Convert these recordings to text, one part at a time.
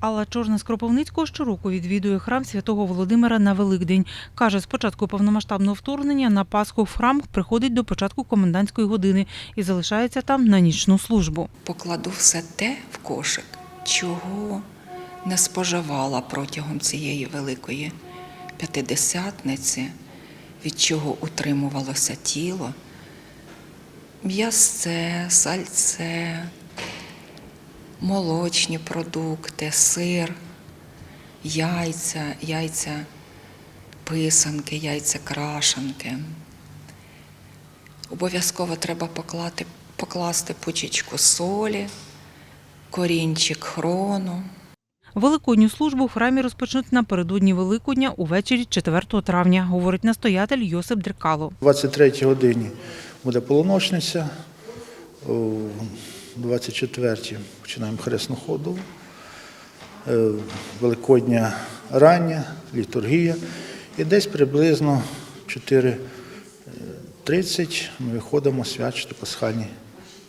Алла Чорна з Кропивницького щороку відвідує храм святого Володимира на Великдень. Каже, з початку повномасштабного вторгнення на Пасху в храм приходить до початку комендантської години і залишається там на нічну службу. покладу все те в кошик, чого не споживала протягом цієї великої п'ятидесятниці, від чого утримувалося тіло. М'ясце, сальце, молочні продукти, сир, яйця, яйця писанки, яйця крашанки. Обов'язково треба поклати, покласти пучечку солі, корінчик хрону. Великодню службу в храмі розпочнуть напередодні Великодня увечері 4 травня, говорить настоятель Йосип Дрекало. О 23 годині буде полуночниця, о 24 починаємо хресну ходу, е, Великодня рання, літургія. І десь приблизно 4.30 ми виходимо свячити пасхальні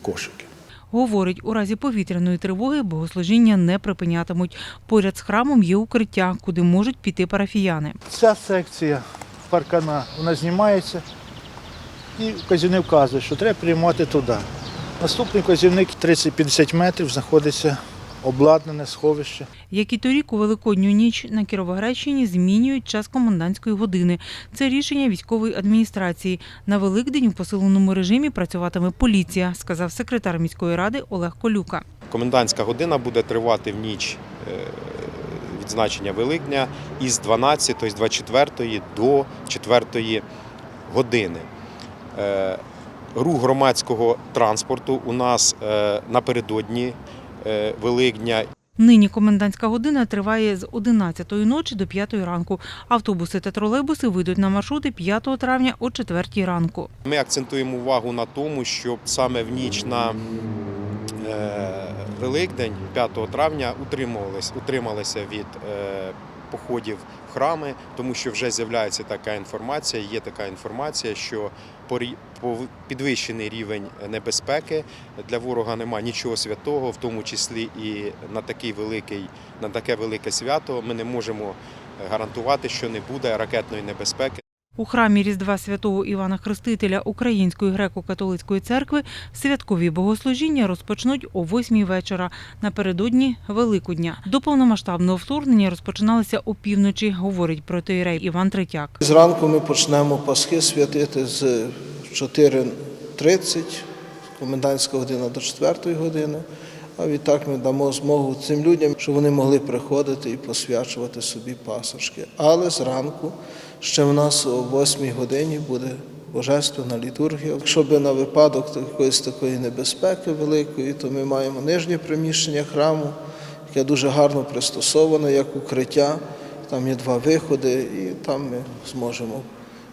кошики. Говорить, у разі повітряної тривоги богослужіння не припинятимуть. Поряд з храмом є укриття, куди можуть піти парафіяни. Ця секція паркана вона знімається і вказівник вказує, що треба приймати туди. Наступний вказівник 30-50 метрів знаходиться обладнане сховище. Як і торік, у Великодню ніч на Кіровоградщині змінюють час комендантської години. Це рішення військової адміністрації. На Великдень у посиленому режимі працюватиме поліція, сказав секретар міської ради Олег Колюка. Комендантська година буде тривати в ніч е, відзначення Великдня із 12, тобто з 24 до 4 години. Рух громадського транспорту у нас е, напередодні е, Великдня Нині комендантська година триває з 11 ночі до 5 ранку. Автобуси та тролейбуси вийдуть на маршрути 5 травня о 4 ранку. Ми акцентуємо увагу на тому, щоб саме в ніч на е, Великдень, 5 травня, утримувалися, утрималися від походів в храми, тому що вже з'являється така інформація. Є така інформація, що підвищений рівень небезпеки для ворога немає нічого святого, в тому числі і на такий великий, на таке велике свято. Ми не можемо гарантувати, що не буде ракетної небезпеки. У храмі Різдва святого Івана Хрестителя Української греко-католицької церкви святкові богослужіння розпочнуть о 8 вечора напередодні Великодня. До повномасштабного вторгнення розпочиналися опівночі, говорить протоїрей Іван Третяк. Зранку ми почнемо Пасхи святити з 4.30, комендантська година до 4 години. А відтак ми дамо змогу цим людям, щоб вони могли приходити і посвячувати собі пасочки. Але зранку ще в нас о 8 годині буде божественна літургія. Якщо би на випадок якоїсь такої небезпеки великої, то ми маємо нижнє приміщення храму, яке дуже гарно пристосоване як укриття. Там є два виходи, і там ми зможемо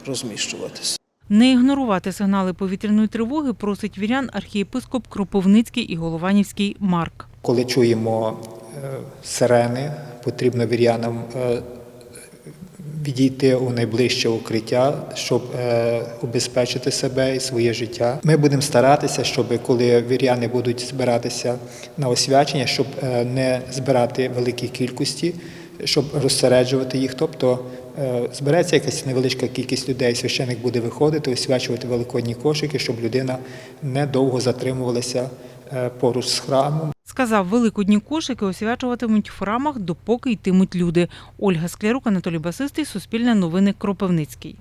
розміщуватися. Не ігнорувати сигнали повітряної тривоги просить вірян архієпископ Кропивницький і Голованівський Марк. Коли чуємо е, сирени, потрібно вірянам е, відійти у найближче укриття, щоб е, убезпечити себе і своє життя. Ми будемо старатися, щоб коли віряни будуть збиратися на освячення, щоб е, не збирати великі кількості, щоб розсереджувати їх. Тобто е, збереться якась невеличка кількість людей, священик буде виходити, освячувати великодні кошики, щоб людина недовго затримувалася е, поруч з храмом. Сказав, великодні кошики освячуватимуть в храмах, допоки йтимуть люди. Ольга Склярук, Анатолій Басистий, Суспільне новини, Кропивницький.